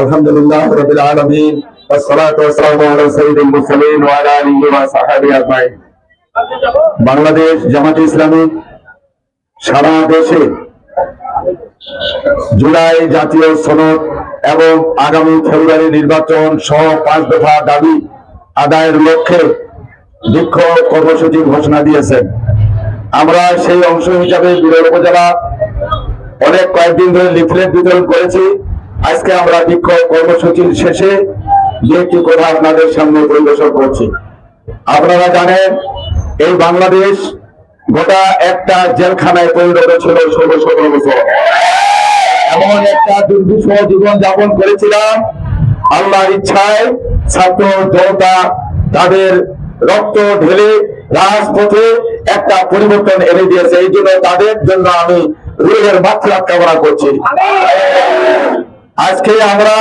আলহামদুলিল্লাহ রাব্বিল আলামিন والصلاه والسلام على سيد المرسلين وعلى اله وصحبه اجمعين বাংলাদেশ জামাত ইসলামী সারা দেশে জুলাই জাতীয় সনদ এবং আগামী ফেব্রুয়ারি নির্বাচন সহ পাঁচ দফা দাবি আদায়ের লক্ষ্যে বিক্ষোভ কর্মসূচি ঘোষণা দিয়েছেন আমরা সেই অংশ হিসাবে বিরল উপজেলা অনেক কয়েকদিন ধরে লিফলেট বিতরণ করেছি আজকে আমরা বিক্ষোভ কর্মসূচির শেষে একটি কথা আপনাদের সামনে পরিবেশন করছি। আপনারা জানেন, এই বাংলাদেশ গোটা একটা জেলখানায় পরিণত ছিল ষোলো ষোলো বছর। এমন একটা দুর্বিষহ জীবন যাপন করেছিলাম, আল্লাহর ইচ্ছায় ছাত্র জনতা তাদের রক্ত ঢেলে রাজপথে একটা পরিবর্তন এনে দিয়েছে। এই জন্য তাদের জন্য আমি রুহের মাত্রা কামনা করছি। আজকে আমরা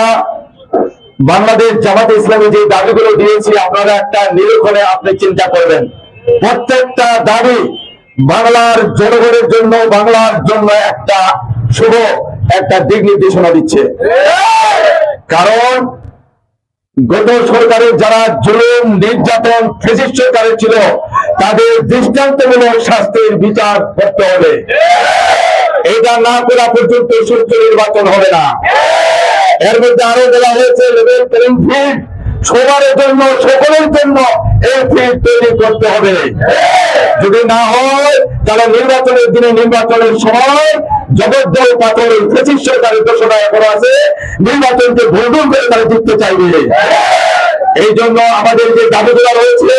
বাংলাদেশ জামাত ইসলামী যে দাবিগুলো দিয়েছি, আপনারা একটা নিরীক্ষণে আপনি চিন্তা করবেন। প্রত্যেকটা দাবি বাংলার জনগণের জন্য, বাংলার জন্য একটা শুভ একটা দিক নির্দেশনা দিচ্ছে। কারণ গত সরকারের যারা জুলুম, নির্যাতন ফেসিস্ট সরকারের ছিল, তাদের দৃষ্টান্তমূলক শাস্তির বিচার করতে হবে। এটা না করা পর্যন্ত সুস্থ নির্বাচন হবে না। এর মধ্যে আরও বলা হয়েছে লেভেল প্লেইং ফিল্ড সবার জন্য, সকলের জন্য এই ফিল্ড তৈরি করতে হবে। যদি না হয়, তাহলে নির্বাচনের দিনে নির্বাচনের সময় জগদ্দল পাথর ফেসিস সরকারের ঘোষণা করা আছে। নির্বাচনকে ভুলভুল করে তারা জিততে চাইবে। এই জন্য আমাদের যে দাবিগুলো রয়েছে,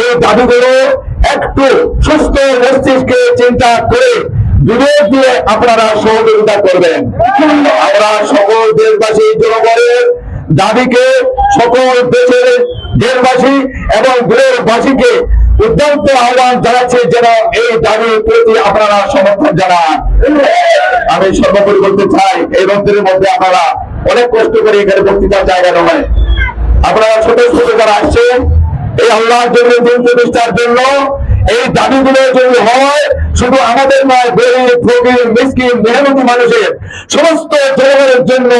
এই দাবিগুলো একটু সুস্থ মস্তিষ্কে চিন্তা করে বিবেক দিয়ে আপনারা সহযোগিতা করবেন। আমরা সকল দেশবাসী, জনগণের দাবিকে সকল দেশের দেশবাসী এবং বিলেরবাসীকে উদ্যন্ত আহ্বান জানাচ্ছে যেন এই দাবির প্রতি আপনারা সমর্থন জানান। আমি সর্বোপরি বলতে চাই, এই রন্ত্রের মধ্যে আপনারা অনেক কষ্ট করে এখানে বক্তৃতার জায়গা নয় আপনারা ছোট ছোট যারা আসছেন, এই আল্লাহর জন্য জন্য, এই দাবিগুলো যদি হয় শুধু আমাদের নয়, গরিব, ফকির, মিসকিন, মেহনতি মানুষের সমস্ত জনগণের জন্য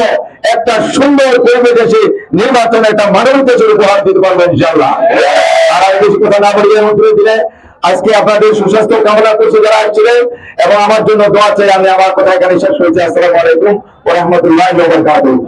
একটা সুন্দর পরিবেশে নির্বাচন একটা মানবিক দেশের উপহার দিতে পারব ইনশাল্লাহ আর বেশি কথা না বলিয়ে মন্ত্রী দিলে আজকে আপনাদের সুস্বাস্থ্য কামনা করছি যারা আসছিলেন এবং আমার জন্য দোয়া চাই, আমি আমার কথা এখানে শেষ হয়েছে আসসালামু আলাইকুম ওয়া রাহমাতুল্লাহি ওয়া বারাকাতুহু।